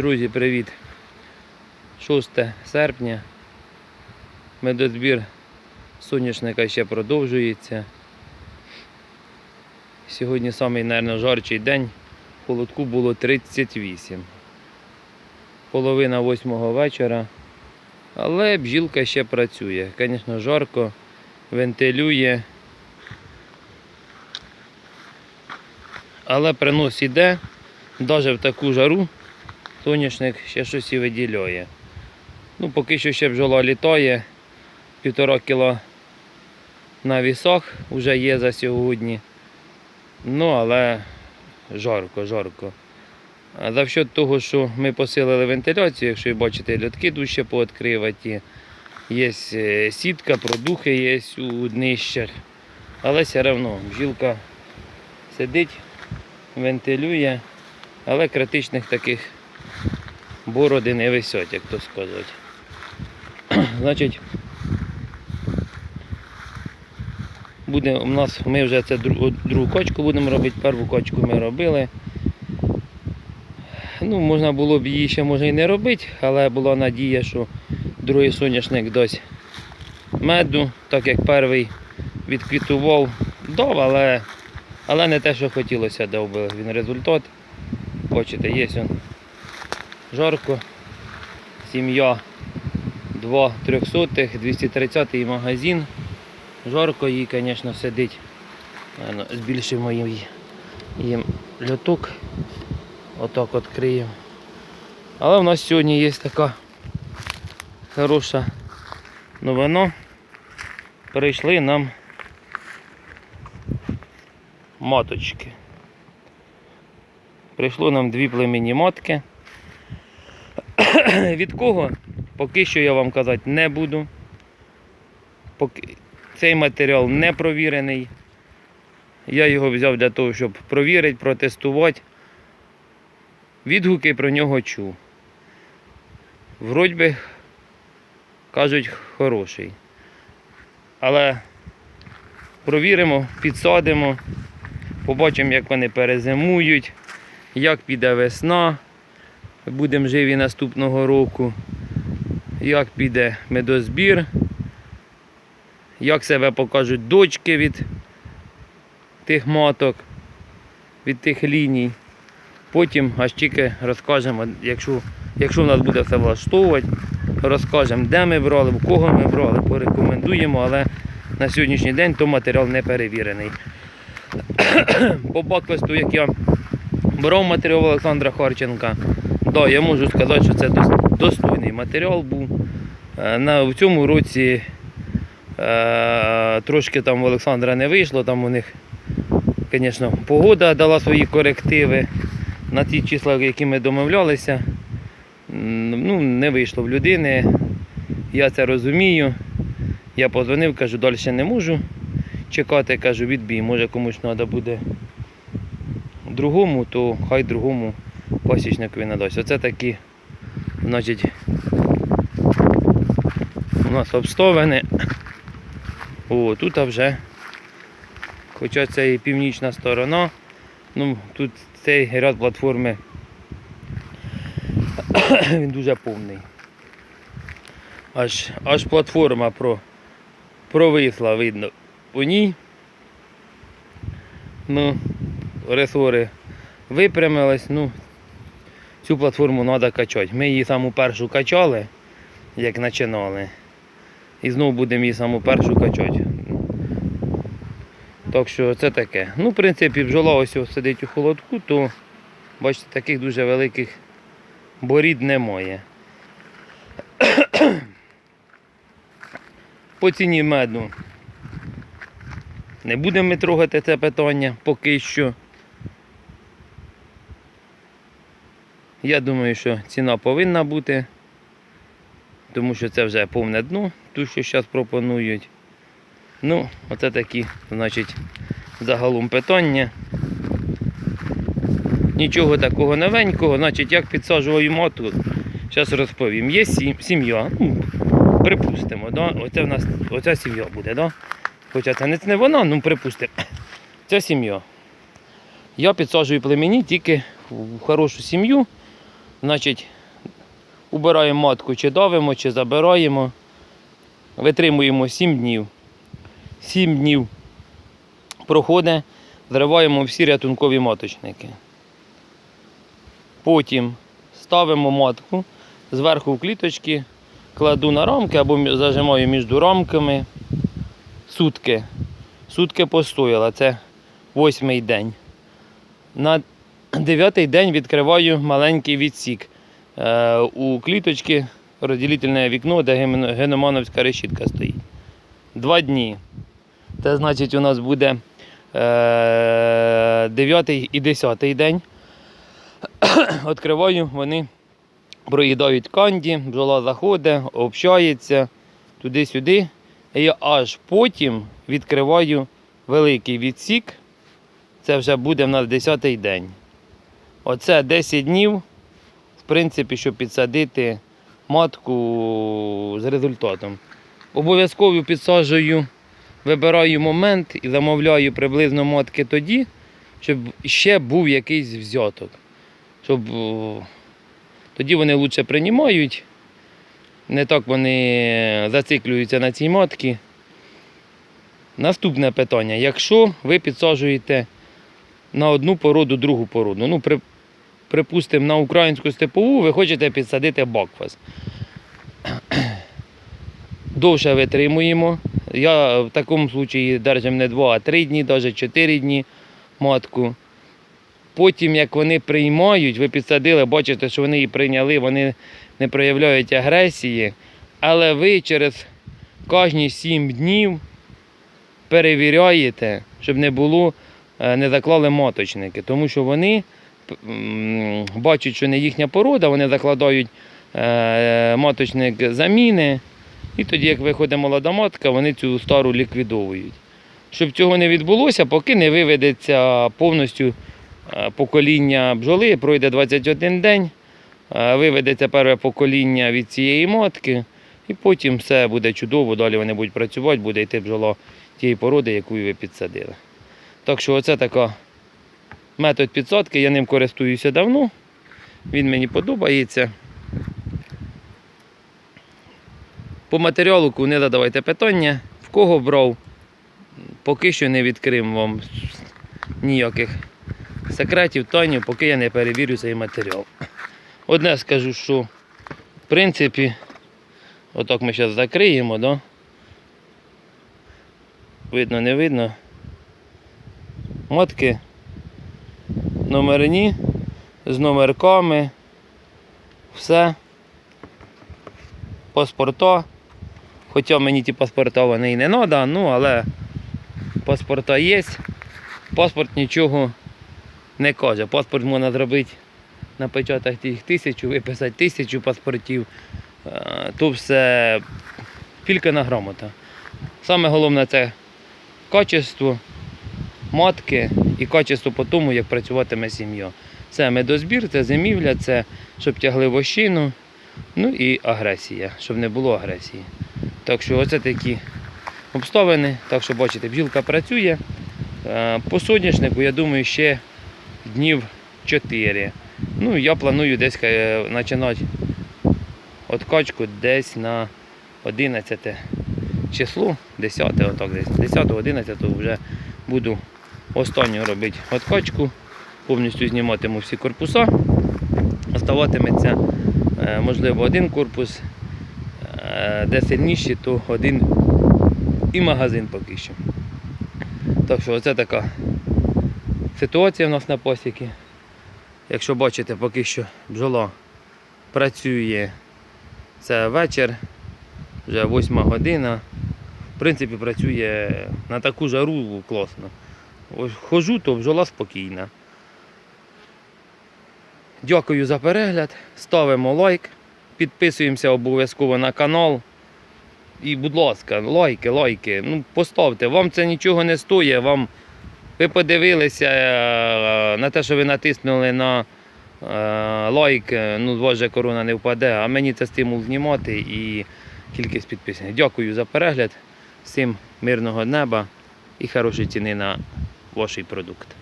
Друзі, привіт! 6 серпня. Медозбір соняшника ще продовжується. Сьогодні самий, мабуть, жарчий день. В холодку було 38. Половина восьмого вечора. Але бджілка ще працює. Звісно, жарко, вентилює. Але принос іде, навіть в таку жару соняшник ще щось і виділяє. Ну, поки що ще бджола літає, півтора кіло на вісах вже є за сьогодні. Ну, але жарко, жарко. А за счет того, що ми посилили вентиляцію, якщо ви бачите, льотки дужче пооткриваті, є е, сітка, продухи є у днищах. Але все одно бджілка сидить, вентилює, але критичних таких бороди не висять, як то сказати. Значить, буде у нас, ми вже це дру- другу кочку будемо робити, першу кочку ми робили. Ну, можна було б її ще може і не робити, але була надія, що другий соняшник дасть меду, так як перший відквітував, дав, але, але не те, що хотілося, дав би він результат. Бачите, є він жарко. Сім'я 2 трьохсотих, 230 магазин. Жарко їй, звісно, сидить. Збільшимо їм, їм льоток. Отак відкриємо. Але в нас сьогодні є така хороша новина. Прийшли нам маточки. Прийшло нам дві племінні матки. Від кого? Поки що я вам казати не буду. Поки... Цей матеріал не провірений. Я його взяв для того, щоб провірити, протестувати. Відгуки про нього чув. Вроді би, кажуть, хороший. Але провіримо, підсадимо, побачимо, як вони перезимують, як піде весна. Будемо живі наступного року. Як піде медозбір, як себе покажуть дочки від тих маток, від тих ліній. Потім аж тільки розкажемо, якщо, якщо в нас буде все влаштовувати, розкажемо, де ми брали, у кого ми брали, порекомендуємо, але на сьогоднішній день то матеріал не перевірений. По баквесту, як я брав матеріал Олександра Харченка, да, я можу сказати, що це достойний матеріал був. Е, На, в цьому році е, трошки там в Олександра не вийшло, там у них, звісно, погода дала свої корективи на ті числа, які ми домовлялися. Ну, не вийшло в людини. Я це розумію. Я позвонив, кажу, далі не можу чекати, кажу, відбій. Може комусь треба буде другому, то хай другому пасічникові надасть. Оце такі, значить, у нас обставини. О, тут вже, хоча це і північна сторона, ну тут цей ряд платформи він дуже повний. Аж, аж платформа про, провисла, видно по ній. Ну, ресори випрямились, ну, цю платформу треба качати. Ми її саму першу качали, як починали. І знову будемо її саму першу качати. Так що це таке. Ну, в принципі, бджола ось сидить у холодку, то бачите, таких дуже великих борід немає. По ціні меду. Не будемо ми трогати це питання поки що. Я думаю, що ціна повинна бути, тому що це вже повне дно, ту, що зараз пропонують. Ну, оце такі, значить, загалом питання. Нічого такого новенького, значить, як підсаджуваю матку, зараз розповім. Є сім'я, ну, припустимо, да? оце в нас, оця сім'я буде, да? хоча це не вона, ну припустимо. Це сім'я. Я підсаджую племені тільки в хорошу сім'ю, Значить, убираємо матку, чи давимо, чи забираємо. Витримуємо 7 днів. 7 днів проходить, зриваємо всі рятункові маточники. Потім ставимо матку зверху в кліточки, кладу на рамки або зажимаю між рамками. Сутки. Сутки постояла, це восьмий день. На дев'ятий день відкриваю маленький відсік. Е, у кліточки розділительне вікно, де геномановська решітка стоїть. Два дні. Це значить, у нас буде е, 9 і 10 день. Відкриваю, вони проїдають канді, бджола заходить, общається туди-сюди. І аж потім відкриваю великий відсік. Це вже буде в нас 10 день. Оце 10 днів, в принципі, щоб підсадити матку з результатом. Обов'язково підсаджую, вибираю момент і замовляю приблизно матки тоді, щоб ще був якийсь взяток. Щоб тоді вони краще приймають. Не так вони зациклюються на цій матці. Наступне питання. Якщо ви підсаджуєте на одну породу другу породу, ну, припустимо, на українську степову ви хочете підсадити бакфас. Довше витримуємо. Я в такому випадку держим не 2, а 3 дні, навіть 4 дні матку. Потім, як вони приймають, ви підсадили, бачите, що вони її прийняли, вони не проявляють агресії, але ви через кожні 7 днів перевіряєте, щоб не було, е, не заклали маточники, тому що вони бачать, що не їхня порода, вони закладають е, маточник заміни, і тоді, як виходить молода матка, вони цю стару ліквідовують. Щоб цього не відбулося, поки не виведеться повністю е, покоління бджоли, пройде 21 день, е, виведеться перше покоління від цієї матки, і потім все буде чудово, далі вони будуть працювати, буде йти бджола тієї породи, яку ви підсадили. Так що оце така метод підсадки, я ним користуюся давно, він мені подобається. По матеріалу не задавайте питання, в кого брав, поки що не відкрив вам ніяких секретів, тайнів, поки я не перевірю цей матеріал. Одне скажу, що в принципі, отак ми зараз закриємо, да? видно, не видно. Матки номерні з номерками, все. Паспорта. Хоча мені ті паспорта вони і не треба, ну але паспорта є. Паспорт нічого не каже. Паспорт можна зробити на печатах тих тисячу, виписати тисячу паспортів. Е, То все фількана грамота. Саме головне це качество матки і качество по тому, як працюватиме сім'я. Це медозбір, це зимівля, це щоб тягли вощину, ну і агресія, щоб не було агресії. Так що оце такі обставини. Так що бачите, бджілка працює. Е, По соняшнику, я думаю, ще днів 4. Ну, я планую десь е, починати откачку десь на 11 число, 10, отак десь. 10 11 вже буду останню робити откачку, повністю зніматиму всі корпуса. Оставатиметься, е, можливо, один корпус, е, де сильніші, то один і магазин поки що. Так що оце така ситуація в нас на посіки. Якщо бачите, поки що бджола працює, це вечір, вже 8 година. В принципі, працює на таку жару класно. Хожу, то бджола спокійна. Дякую за перегляд. Ставимо лайк, підписуємося обов'язково на канал. І, будь ласка, лайки, лайки. Ну, поставте. Вам це нічого не стоїть. Вам... Ви подивилися е, на те, що ви натиснули на е, лайк. е, Ну, у вас же корона не впаде, а мені це стимул знімати і кількість підписаних. Дякую за перегляд. Всім мирного неба і хорошої ціни на ваш продукт.